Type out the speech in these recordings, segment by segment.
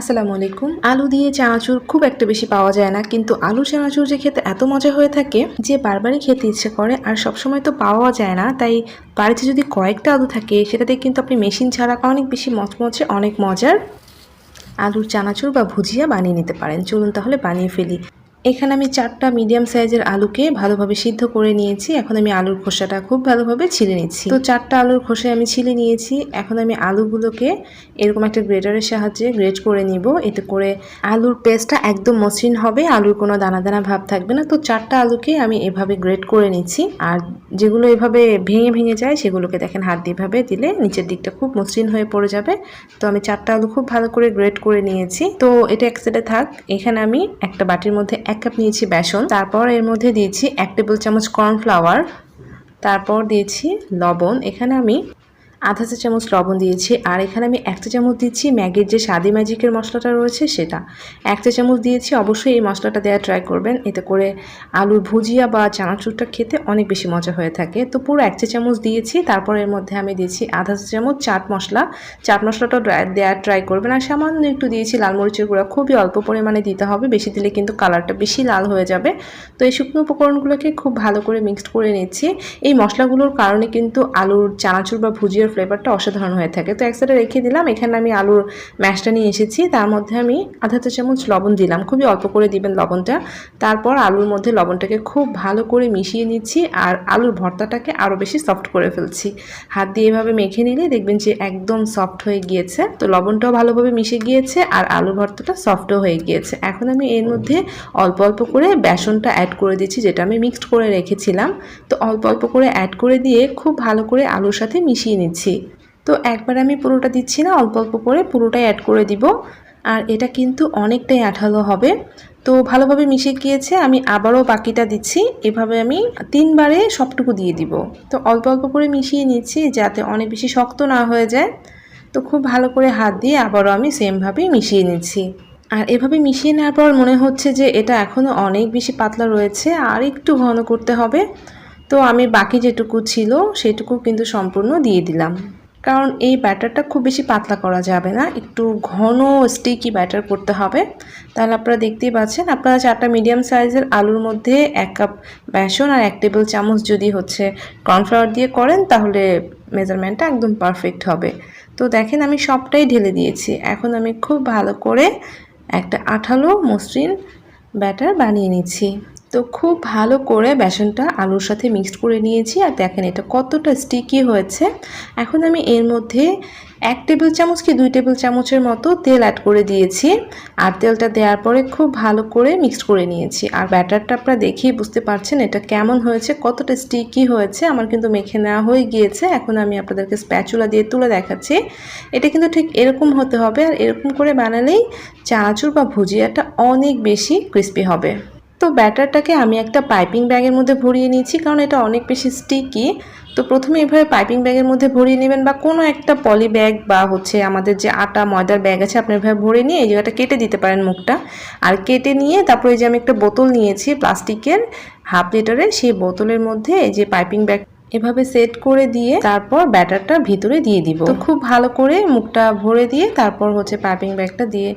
আসসালামু আলাইকুম। আলু দিয়ে চানাচুর খুব একটা বেশি পাওয়া যায় না, কিন্তু আলু চানাচুর যে খেতে এত মজা হয়ে থাকে, যে বারবারই খেতে ইচ্ছে করে আর সবসময় তো পাওয়া যায় না, তাই বাড়িতে যদি কয়েকটা আলু থাকে সেটাতে কিন্তু আপনি মেশিন ছাড়া অনেক বেশি মচমচে অনেক মজার আলুর চানাচুর বা ভুজিয়া বানিয়ে নিতে পারেন। চলুন তাহলে বানিয়ে ফেলি। এখানে আমি চারটা মিডিয়াম সাইজের আলুকে ভালোভাবে সিদ্ধ করে নিয়েছি। এখন আমি আলুর খোসাটা খুব ভালোভাবে ছিলে নিচ্ছি। তো চারটা আলুর খোসায় আমি ছিলে নিয়েছি। এখন আমি আলুগুলোকে এরকম একটা গ্রেটারের সাহায্যে গ্রেট করে নিব। এতে করে আলুর পেস্টটা একদম মসৃণ হবে, আলুর কোনো দানা দানা ভাব থাকবে না। তো চারটা আলুকে আমি এভাবে গ্রেট করে নিচ্ছি। আর যেগুলো এভাবে ভেঙে ভেঙে যায়, সেগুলোকে দেখেন হাত দিয়ে এভাবে দিলে নিচের দিকটা খুব মসৃণ হয়ে পড়ে যাবে। তো আমি চারটা আলু খুব ভালো করে গ্রেট করে নিয়েছি। তো এটা এক সাইডে থাক। এখানে আমি একটা বাটির মধ্যে এক কাপ নিয়েছি বেসন। তারপর এর মধ্যে দিয়েছি এক টেবিল চামচ কর্নফ্লাওয়ার তারপর দিয়েছি লবণ। এখানে আমি আধা চা চামচ লবণ দিয়েছি, আর এখানে আমি এক চা চামচ দিচ্ছি ম্যাগির যে স্বাদি ম্যাজিকের মশলাটা রয়েছে সেটা। এক চা চামচ দিয়েছি, অবশ্যই এই মশলাটা দেওয়া ট্রাই করবেন। এতে করে আলুর ভুজিয়া বা চানাচুরটা খেতে অনেক বেশি মজা হয়ে থাকে। তো পুরো এক চা চামচ দিয়েছি, তারপর এর মধ্যে আমি দিয়েছি আধা চা চামচ চাট মশলা। চাট মশলাটা দেওয়ার ট্রাই করবেন। আর সামান্য একটু দিয়েছি লাল মরিচের গুঁড়া, খুবই অল্প পরিমাণে দিতে হবে। বেশি দিলে কিন্তু কালারটা বেশি লাল হয়ে যাবে। তো এই শুকনো উপকরণগুলোকে খুব ভালো করে মিক্সড করে নিচ্ছি। এই মশলাগুলোর কারণে কিন্তু আলুর চানাচুর বা ভুজিয়ার ফ্লেভারটা অসাধারণ হয়ে থাকে। তো এক সাইডে রেখে দিলাম। এখানে আমি আলুর ম্যাশটা নিয়ে এসেছি। তার মধ্যে আমি আধা চা চামচ লবণ দিলাম। খুবই অল্প করে দিবেন লবণটা। তারপর আলুর মধ্যে লবণটাকে খুব ভালো করে মিশিয়ে নিচ্ছি আর আলুর ভর্তাটাকে আরও বেশি সফট করে ফেলছি। হাত দিয়ে এভাবে মেখে নিলে দেখবেন যে একদম সফট হয়ে গিয়েছে। তো লবণটাও ভালোভাবে মিশে গিয়েছে আর আলুর ভর্তাটা সফটও হয়ে গিয়েছে। এখন আমি এর মধ্যে অল্প অল্প করে বেসনটা অ্যাড করে দিচ্ছি, যেটা আমি মিক্সড করে রেখেছিলাম। তো অল্প অল্প করে অ্যাড করে দিয়ে খুব ভালো করে আলুর সাথে মিশিয়ে নিচ্ছি। তো একবার আমি পুরোটা দিচ্ছি না, অল্প অল্প করে পুরোটাই অ্যাড করে দিব। আর এটা কিন্তু অনেকটাই আঠালো হবে। তো ভালোভাবে মিশে গিয়েছে, আমি আবারও বাকিটা দিচ্ছি। এভাবে আমি তিনবারে সবটুকু দিয়ে দিব। তো অল্প অল্প করে মিশিয়ে নিচ্ছি যাতে অনেক বেশি শক্ত না হয়ে যায়। তো খুব ভালো করে হাত দিয়ে আবারও আমি সেমভাবেই মিশিয়ে নিচ্ছি। আর এভাবে মিশিয়ে নেওয়ার পর মনে হচ্ছে যে এটা এখনও অনেক বেশি পাতলা রয়েছে, আর একটু ঘন করতে হবে। তো আমি বাকি যেটুকু ছিল সেটুকু কিন্তু সম্পূর্ণ দিয়ে দিলাম। কারণ এই ব্যাটারটা খুব বেশি পাতলা করা যাবে না, একটু ঘন স্টিকি ব্যাটার করতে হবে। তাহলে আপনারা দেখতেই পাচ্ছেন, আপনারা চারটা মিডিয়াম সাইজের আলুর মধ্যে এক কাপ বেসন আর এক টেবিল চামচ যদি হচ্ছে কর্নফ্লাওয়ার দিয়ে করেন, তাহলে মেজারমেন্টটা একদম পারফেক্ট হবে। তো দেখেন আমি সবটাই ঢেলে দিয়েছি। এখন আমি খুব ভালো করে একটা আঠালো মসৃণ ব্যাটার বানিয়ে নিচ্ছি। তো খুব ভালো করে বেসনটা আলুর সাথে মিক্সড করে নিয়েছি। আর দেখেন এটা কতটা স্টিকি হয়েছে। এখন আমি এর মধ্যে এক টেবিল চামচ কি দুই টেবিল চামচের মতো তেল অ্যাড করে দিয়েছি। আর তেলটা দেওয়ার পরে খুব ভালো করে মিক্সড করে নিয়েছি। আর ব্যাটারটা আপনারা দেখেই বুঝতে পারছেন এটা কেমন হয়েছে, কতটা স্টিকি হয়েছে। আমার কিন্তু মেখে নেওয়া হয়ে গিয়েছে। এখন আমি আপনাদেরকে স্প্যাচুলা দিয়ে তুলে দেখাচ্ছি। এটা কিন্তু ঠিক এরকম হতে হবে। আর এরকম করে বানালেই চানাচুর বা ভুজিয়াটা অনেক বেশি ক্রিস্পি হবে। তো ব্যাটারটাকে আমি একটা পাইপিং ব্যাগের মধ্যে ভরিয়ে নিয়েছি, কারণ এটা অনেক বেশি স্টিকি তো প্রথমে এভাবে পাইপিং ব্যাগের মধ্যে ভরিয়ে নেবেন বা কোনো একটা পলি ব্যাগ বা হচ্ছে আমাদের যে আটা, ময়দার ব্যাগ আছে, আপনি এভাবে ভরে নিয়ে এই জায়গাটা কেটে দিতে পারেন মুখটা। আর কেটে নিয়ে তারপরে এই যে আমি একটা বোতল নিয়েছি প্লাস্টিকের হাফ লিটারের, সেই বোতলের মধ্যে এই যে পাইপিং ব্যাগ এভাবে সেট করে দিয়ে তারপর ব্যাটারটা ভিতরে দিয়ে দিব। তো খুব ভালো করে মুখটা ভরে দিয়ে তারপর হচ্ছে পাইপিং ব্যাগটা দিয়ে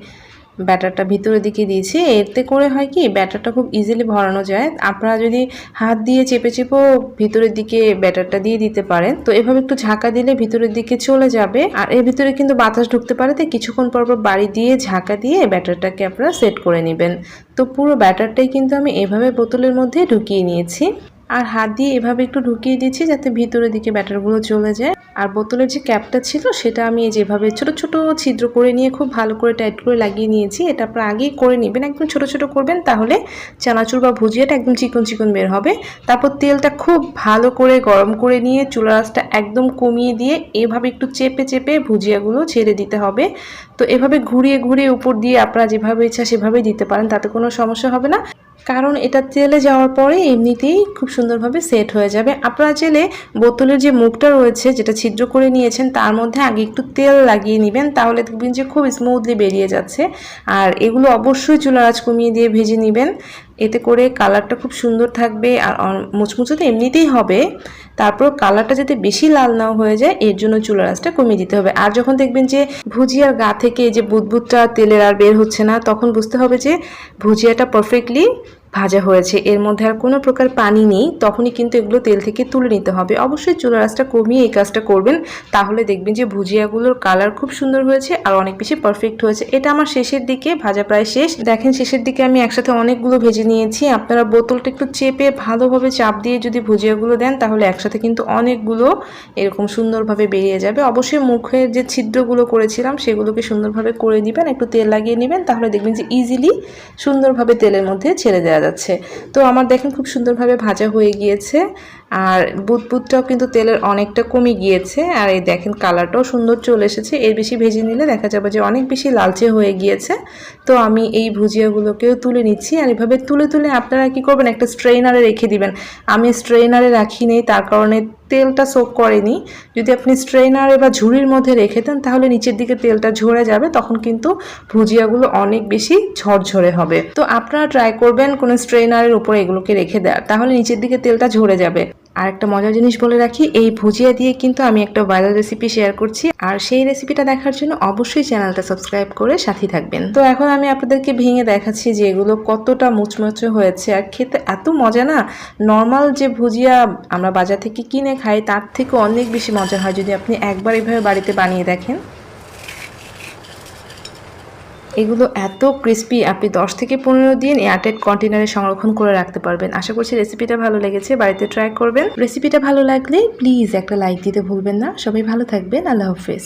ব্যাটারটা ভিতরের দিকে দিয়েছি। এতে করে হয় কি, ব্যাটারটা খুব ইজিলি ভরানো যায়। আপনারা যদি হাত দিয়ে চেপে চেপেও ভিতরের দিকে ব্যাটারটা দিয়ে দিতে পারেন, তো এভাবে একটু ঝাঁকা দিলে ভিতরের দিকে চলে যাবে। আর এর ভিতরে কিন্তু বাতাস ঢুকতে পারে, তাই কিছুক্ষণ পর পর বাড়ি দিয়ে ঝাঁকা দিয়ে ব্যাটারটাকে আপনারা সেট করে নেবেন। তো পুরো ব্যাটারটাই কিন্তু আমি এভাবে বোতলের মধ্যে ঢুকিয়ে নিয়েছি। আর হাত দিয়ে এভাবে একটু ঢুকিয়ে দিচ্ছি যাতে ভিতরের দিকে ব্যাটারগুলো চলে যায়। আর বোতলের যে ক্যাপটা ছিল সেটা আমি যেভাবে ছোট ছোট ছিদ্র করে নিয়ে খুব ভালো করে টাইট করে লাগিয়ে নিয়েছি। এটা আপনারা আগেই করে নেবেন। একদম ছোট ছোট করবেন তাহলে চানাচুর বা ভুজিয়াটা একদম চিকন চিকন বের হবে। তারপর তেলটা খুব ভালো করে গরম করে নিয়ে চুলা রাসটা একদম কমিয়ে দিয়ে এভাবে একটু চেপে চেপে ভুজিয়াগুলো ছেড়ে দিতে হবে। তো এভাবে ঘুরিয়ে ঘুরিয়ে উপর দিয়ে আপনারা যেভাবে ইচ্ছা সেভাবেই দিতে পারেন, তাতে কোনো সমস্যা হবে না। কারণ এটা তেলে যাওয়ার পরে এমনিতেই খুব সুন্দরভাবে সেট হয়ে যাবে। আপনারা চাইলে বোতলের যে মুখটা রয়েছে, যেটা ছিদ্র করে নিয়েছেন, তার মধ্যে আগে একটু তেল লাগিয়ে নেবেন, তাহলে দেখবেন যে খুব স্মুথলি বেরিয়ে যাচ্ছে। আর এগুলো অবশ্যই চুলা আঁচ কমিয়ে দিয়ে ভেজে নেবেন। এতে করে কালারটা খুব সুন্দর থাকবে আর মুচমুচে তো এমনিতেই হবে। তারপর কালারটা যাতে বেশি লাল নাও হয়ে যায়, এর জন্য চুলার আঁচটা কমিয়ে দিতে হবে। আর যখন দেখবেন যে ভুজিয়ার গা থেকে যে বুদবুদটা তেলের আর বের হচ্ছে না, তখন বুঝতে হবে যে ভুজিয়াটা পারফেক্টলি ভাজা হয়েছে। এর মধ্যে আর কোনো প্রকার পানি নেই। তখনই কিন্তু এগুলো তেল থেকে তুলে নিতে হবে। অবশ্যই চুলার আঁচটা কমিয়ে এই কাজটা করবেন। তাহলে দেখবেন যে ভুজিয়াগুলোর কালার খুব সুন্দর হয়েছে আর অনেক বেশি পারফেক্ট হয়েছে। এটা আমার শেষের দিকে, ভাজা প্রায় শেষ। দেখেন শেষের দিকে আমি একসাথে অনেকগুলো ভেজে নিয়েছি। আপনারা বোতলটা একটু চেপে ভালোভাবে চাপ দিয়ে যদি ভুজিয়াগুলো দেন, তাহলে একসাথে কিন্তু অনেকগুলো এরকম সুন্দরভাবে বেরিয়ে যাবে। অবশ্যই মুখের যে ছিদ্রগুলো করেছিলাম, সেগুলোকে সুন্দরভাবে করে দিবেন একটু তেল লাগিয়ে নেবেন। তাহলে দেখবেন যে ইজিলি সুন্দরভাবে তেলের মধ্যে ছেড়ে দেওয়া যাচ্ছে। তো আমার দেখেন খুব সুন্দরভাবে ভাজা হয়ে গিয়েছে। আর বুদবুদটাও কিন্তু তেলের অনেকটা কমে গিয়েছে, আর এই দেখেন কালারটাও সুন্দর চলে এসেছে। এর বেশি ভেজে নিলে দেখা যাবে যে অনেক বেশি লালচে হয়ে গিয়েছে। তো আমি এই ভুজিয়াগুলোকেও তুলে নিচ্ছি, আর এভাবে তুলে তুলে আপনারা কি করবেন? একটা স্ট্রেনারে রেখে দিবেন। আমি স্ট্রেনারে রাখি নেই, তার কারণে তেলটা সোক করেনি। যদি আপনি স্ট্রেনারে বা ঝুড়ির মধ্যে রেখে দেন, তাহলে নিচের দিকে তেলটা ঝরে যাবে, তখন কিন্তু ভুজিয়াগুলো অনেক বেশি ঝরঝরে হবে। তো আপনারা ট্রাই করবেন কোনো স্ট্রেনারের উপরে এগুলোকে রেখে দেওয়ার, তাহলে নিচের দিকে তেলটা ঝরে যাবে। আর একটা মজার জিনিস বলে রাখি, এই ভুজিয়া দিয়ে কিন্তু আমি একটা ভাইরাল রেসিপি শেয়ার করছি। আর সেই রেসিপিটা দেখার জন্য অবশ্যই চ্যানেলটা সাবস্ক্রাইব করে সাথে থাকবেন। তো এখন আমি আপনাদেরকে ভেঙে দেখাচ্ছি যে এগুলো কতটা মুচমুচে হয়েছে আর খেতে এত মজা না? নর্মাল যে ভুজিয়া আমরা বাজার থেকে কিনে খাই, তার থেকে অনেক বেশি মজা হয় যদি আপনি একবার এভাবে বাড়িতে বানিয়ে দেখেন। এগুলো এত ক্রিস্পি আপনি 10 থেকে পনেরো দিন এয়ারটাইট কন্টেনারে সংরক্ষণ করে রাখতে পারবেন। আশা করছি রেসিপিটা ভালো লেগেছে, বাড়িতে ট্রাই করবেন। রেসিপিটা ভালো লাগলে প্লিজ একটা লাইক দিতে ভুলবেন না। সবাই ভালো থাকবেন, আল্লাহ হাফেজ।